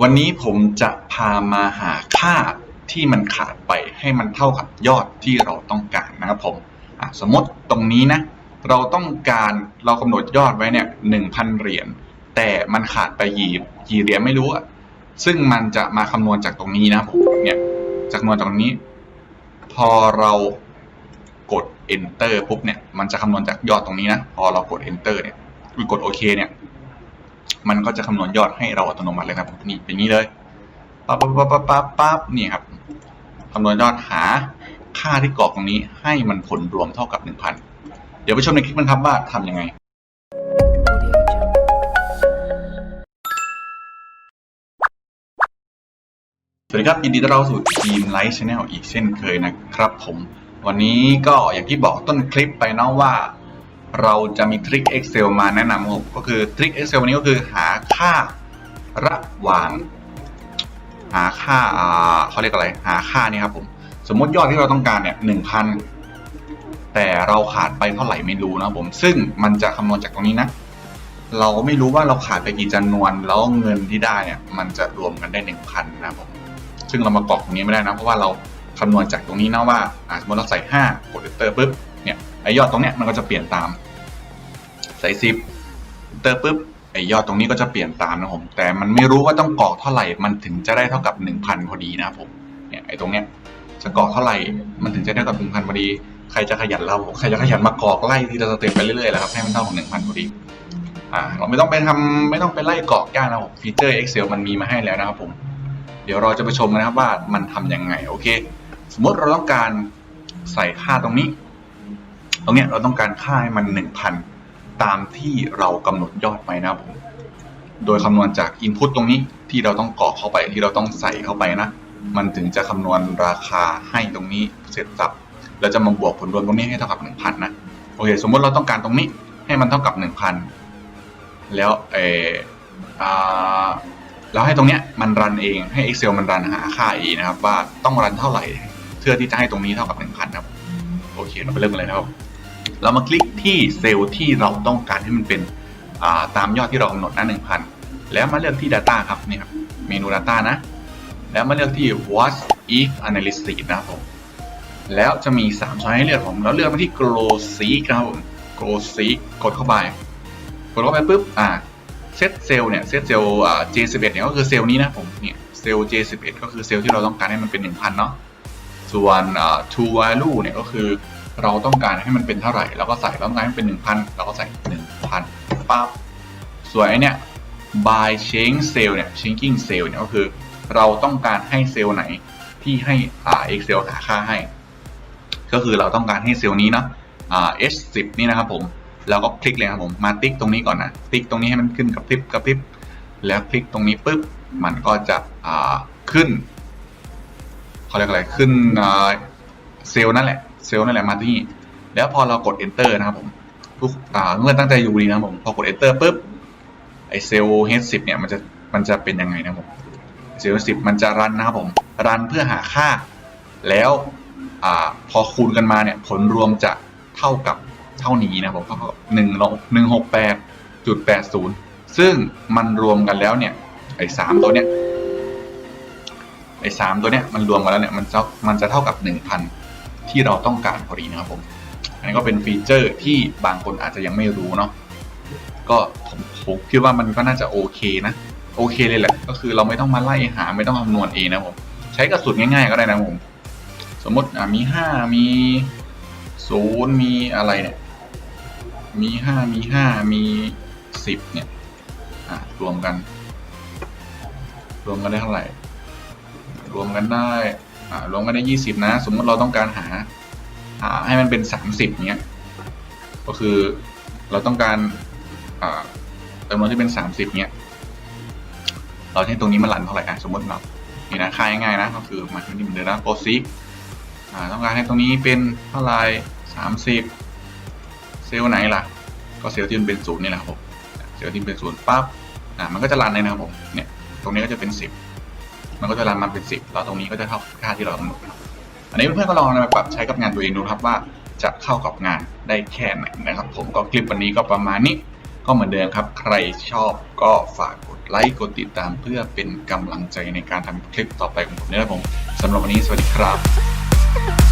วันนี้ผมจะพามาหาค่าที่มันขาดไปให้มันเท่ากับยอดที่เราต้องการนะครับผมสมมติตรงนี้นะ เราต้องการเรากำหนดยอดไว้เนี่ยหนึ่งพันเหรียญแต่มันขาดไปกี่กี่เหรียญไม่รู้อะซึ่งมันจะมาคำนวณจากตรงนี้นะผมเนี่ยจากคำนวณจากตรงนี้ พอเรากด enter ปุ๊บเนี่ยมันจะคำนวณจากยอดตรงนี้นะ พอเรากด enter เนี่ยหรือกดโอเคเนี่ย มันก็จะคำนวณยอดให้เราอัตโนมัติเลยครับ นี่เป็นงี้เลยปั๊บปั๊บปั๊บปั๊บปั๊บปั๊บนี่ครับคำนวณยอดหาค่าที่กรอกตรงนี้ให้มันผลรวมเท่ากับ 1,000 เดี๋ยวไปชมในคลิปกันครับว่าทำยังไงสวัสดีครับยินดีต้อนรับสู่ทีมไลท์ชาแนลอีกเช่นเคยนะครับผม วันนี้ก็อย่างที่บอกต้นคลิปไปเนาะว่า เราจะมีทริค Excel มาแนะนำผมก็คือทริค Excel วันนี้ก็คือหาค่าระหว่าง หาค่าเขาเรียกอะไร หาค่านี่ครับผม สมมติยอดที่เราต้องการเนี่ยหนึ่งพันแต่เราขาดไปเท่าไหร่ไม่รู้นะครับผม ซึ่งมันจะคำนวณจากตรงนี้นะ เราไม่รู้ว่าเราขาดไปกี่จำนวน แล้วเงินที่ได้เนี่ย มันจะรวมกันได้หนึ่งพันนะครับผม ซึ่งเรามากรอกตรงนี้ไม่ได้นะ เพราะว่าเราคำนวณจากตรงนี้นะว่าสมมติเราใส่ห้ากด enter ปุ๊บ ยอดตรงเนี้ยมันก็จะเปลี่ยนตามใส่สิบ enter ปุ๊บไอยอดตรงนี้ก็จะเปลี่ยนตามนะผมแต่มันไม่รู้ว่าต้องกรอกเท่าไหร่มันถึงจะได้เท่ากับหนึ่งพันพอดีนะครับผมเนี่ยไอตรงเนี้ยจะกรอกเท่าไหร่มันถึงจะได้เท่ากับหนึ่งพันพอดีใครจะขยันเราใครจะขยันมากรอกไล่ทีละสเต็ปไปเรื่อยๆแหละครับให้มันเท่ากับหนึ่งพันพอดีอ่าเราไม่ต้องไปทำไม่ต้องไปไล่กรอกยากนะผมฟีเจอร์ Excel มันมีมาให้แล้วนะครับผมเดี๋ยวเราจะไปชมกันนะครับว่ามันทำยังไงโอเค สมมติเราต้องการใส่ค่าตรงนี้ ตรงเนี้ยเราต้องการค่าให้มันหนึ่งพันตามที่เรากำหนดยอดไปนะผม โดยคำนวณจาก Input ตรงนี้ที่เราต้องกรอกเข้าไปที่เราต้องใส่เข้าไปนะ มันถึงจะคำนวณราคาให้ตรงนี้เสร็จสับแล้วจะมาบวกผลรวมตรงนี้ให้เท่ากับหนึ่งพันนะ โอเค สมมติเราต้องการตรงนี้ให้มันเท่ากับหนึ่งพันแล้วเอออ่าแล้วให้ตรงเนี้ยมันรันเองให้ Excel มันรันหาค่าเองนะครับว่าต้องรันเท่าไหร่ เพื่อที่จะให้ตรงนี้เท่ากับ 1,000 ครับ โอเค เราไปเริ่มกันเลยนะครับ เรามาคลิกที่เซลล์ที่เราต้องการให้มันเป็นาตามยอดที่เรากำหนดนะ1,000แล้วมาเลือกที่ Data ครับนี่ครับเมนู Data นะ แล้วมาเลือกที่ What if analysis นะครับผมแล้วจะมี 3 ช้อยให้เลือกผมเราเลือกมาที่ Grow Seek นะครับผม Grow Seek กดเข้าไป กดเข้าไปปุ๊บอ่าเซตเซลล์เนี่ยเซตเซลล์ J11 เนี่ยก็คือเซลล์นี้นะผมเนี่ยเซลล์ J11 ก็คือเซลล์ที่เราต้องการให้มันเป็น 1,000 เนาะส่วน true value เนี่ยก็คือ เราต้องการให้มันเป็นเท่าไหร่เราก็ใส่เราต้องการให้มันเป็น 1,000เราก็ใส่ 1,000ปั๊บส่วนไอเนี่ย by change cell เนี่ย changing cell เนี่ยก็คือ เราต้องการให้เซลล์ไหนที่ให้อ่า Excel หาค่าให้ ก็คือเราต้องการให้เซลล์นี้เนาะอ่า H10 นี่นะครับผมแล้วก็คลิกเลยครับผมมาติ๊กตรงนี้ก่อนนะติ๊กตรงนี้ให้มันขึ้นกับพริบกับพริบแล้วคลิกตรงนี้ปุ๊บมันก็จะอ่าขึ้นเขาเรียกอะไรขึ้นเซลล์นั่นแหละ เซลล์นั่นแหละมาที่นี่แล้วพอเรากด enter นะครับผมทุกอ่าเมื่อตั้งใจดูดีนะครับผมพอกด enter ปุ๊บไอเซลล์ H10 เนี่ยมันจะมันจะเป็นยังไงนะผมเซลล์10มันจะรันนะครับผมรันเพื่อหาค่า แล้วอ่าพอคูณกันมาเนี่ยผลรวมจะเท่ากับเท่านี้นะผมเท่ากับหนึ่งหนึ่งหกแปดจุดแปดศูนย์ซึ่งมันรวมกันแล้วเนี่ยไอ้สามตัวเนี้ยไอ้สามตัวเนี้ยมันรวมกันแล้วเนี่ยมันจะมันจะเท่ากับหนึ่งพัน ที่เราต้องการพอดีนะครับผมอันนี้ก็เป็นฟีเจอร์ที่บางคนอาจจะยังไม่รู้เนาะก็ผมผมคิดว่ามันก็น่าจะโอเคนะ โอเคเลยแหละ ก็คือเราไม่ต้องมาไล่หาไม่ต้องคำนวณเองนะผมใช้กระสุนง่ายๆก็ได้นะผม สมมติอ่ามีห้ามีศูนย์มีอะไรเนี่ย มีห้ามีห้ามีสิบเนี่ยอ่ารวมกัน รวมกันได้เท่าไหร่ รวมกันได้ รวมกันได้ยี่สิบนะ สมมติเราต้องการหาให้มันเป็นสามสิบเนี้ยก็คือเราต้องการจำนวนที่เป็นสามสิบเนี้ยเราใช้ตรงนี้มาหลั่นเท่าไหร่อะสมมติเรานี่นะค่าง่ายๆนะก็คือมาที่นี่เหมือนเดิมนะโปรซิกต้องการให้ตรงนี้เป็นเท่าไหร่สามสิบเซลล์ไหนล่ะ ก็เซลล์ที่มันเป็นศูนย์นี่แหละครับผมเซลล์ที่เป็นศูนย์ปั๊บมันก็จะรันเลยนะครับผมเนี่ยตรงนี้ก็จะเป็นสิบ มันก็จะรันมันเป็นสิบแล้วตรงนี้ก็จะเท่าค่าที่เรากำหนดอันนี้เพื่อนๆก็ลองนำไปปรับใช้กับงานตัวเองดูครับว่าจะเข้ากับงานได้แค่ไหนนะครับ ผมก็คลิปวันนี้ก็ประมาณนี้ ก็เหมือนเดิมครับ ใครชอบก็ฝากกดไลค์กดติดตามเพื่อเป็นกำลังใจในการทำคลิปต่อไปของผมนะครับผมสำหรับวันนี้สวัสดีครับ